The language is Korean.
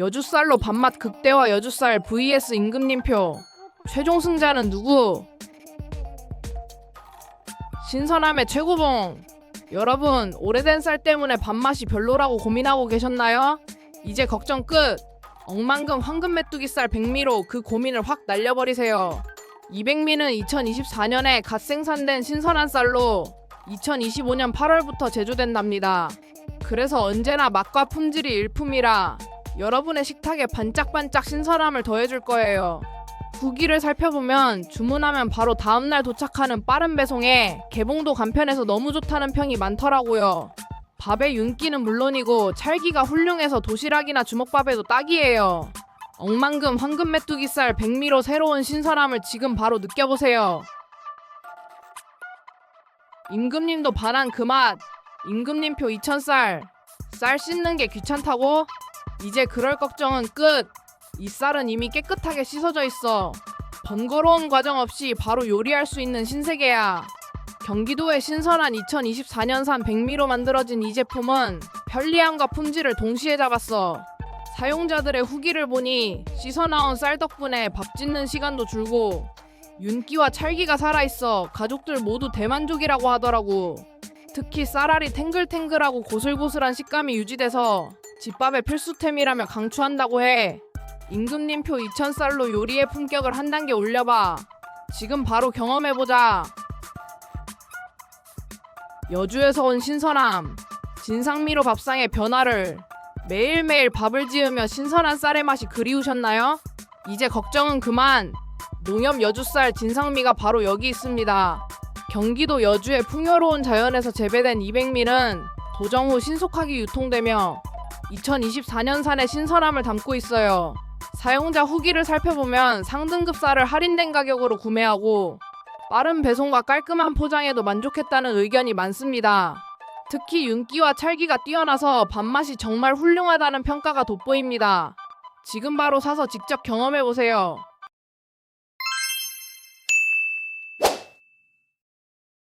여주쌀로 밥맛 극대화 여주쌀 vs 임금님표. 최종 승자는 누구? 신선함의 최고봉. 여러분, 오래된 쌀 때문에 밥맛이 별로라고 고민하고 계셨나요? 이제 걱정 끝. 억만금 황금 메뚜기 쌀 100미로 그 고민을 확 날려버리세요. 200미는 2024년에 갓 생산된 신선한 쌀로 2025년 8월부터 제조된답니다. 그래서 언제나 맛과 품질이 일품이라 여러분의 식탁에 반짝반짝 신선함을 더해줄 거예요. 후기를 살펴보면 주문하면 바로 다음날 도착하는 빠른 배송에 개봉도 간편해서 너무 좋다는 평이 많더라고요. 밥의 윤기는 물론이고 찰기가 훌륭해서 도시락이나 주먹밥에도 딱이에요. 억만금 황금 메뚜기살 100미로 새로운 신선함을 지금 바로 느껴보세요. 임금님도 반한 그 맛. 임금님표 2000쌀. 쌀 씻는 게 귀찮다고? 이제 그럴 걱정은 끝. 이 쌀은 이미 깨끗하게 씻어져 있어. 번거로운 과정 없이 바로 요리할 수 있는 신세계야. 경기도의 신선한 2024년산 100미로 만들어진 이 제품은 편리함과 품질을 동시에 잡았어. 사용자들의 후기를 보니 씻어 나온 쌀 덕분에 밥 짓는 시간도 줄고 윤기와 찰기가 살아있어 가족들 모두 대만족이라고 하더라고. 특히 쌀알이 탱글탱글하고 고슬고슬한 식감이 유지돼서 집밥의 필수템이라며 강추한다고 해. 임금님표 2000쌀로 요리의 품격을 한 단계 올려봐. 지금 바로 경험해보자. 여주에서 온 신선함. 진상미로 밥상의 변화를 매일매일 밥을 지으며 신선한 쌀의 맛이 그리우셨나요? 이제 걱정은 그만. 농협 여주쌀 진상미가 바로 여기 있습니다. 경기도 여주의 풍요로운 자연에서 재배된 200밀은 도정 후 신속하게 유통되며 2024년산의 신선함을 담고 있어요. 사용자 후기를 살펴보면 상등급 쌀을 할인된 가격으로 구매하고 빠른 배송과 깔끔한 포장에도 만족했다는 의견이 많습니다. 특히 윤기와 찰기가 뛰어나서 밥맛이 정말 훌륭하다는 평가가 돋보입니다. 지금 바로 사서 직접 경험해 보세요.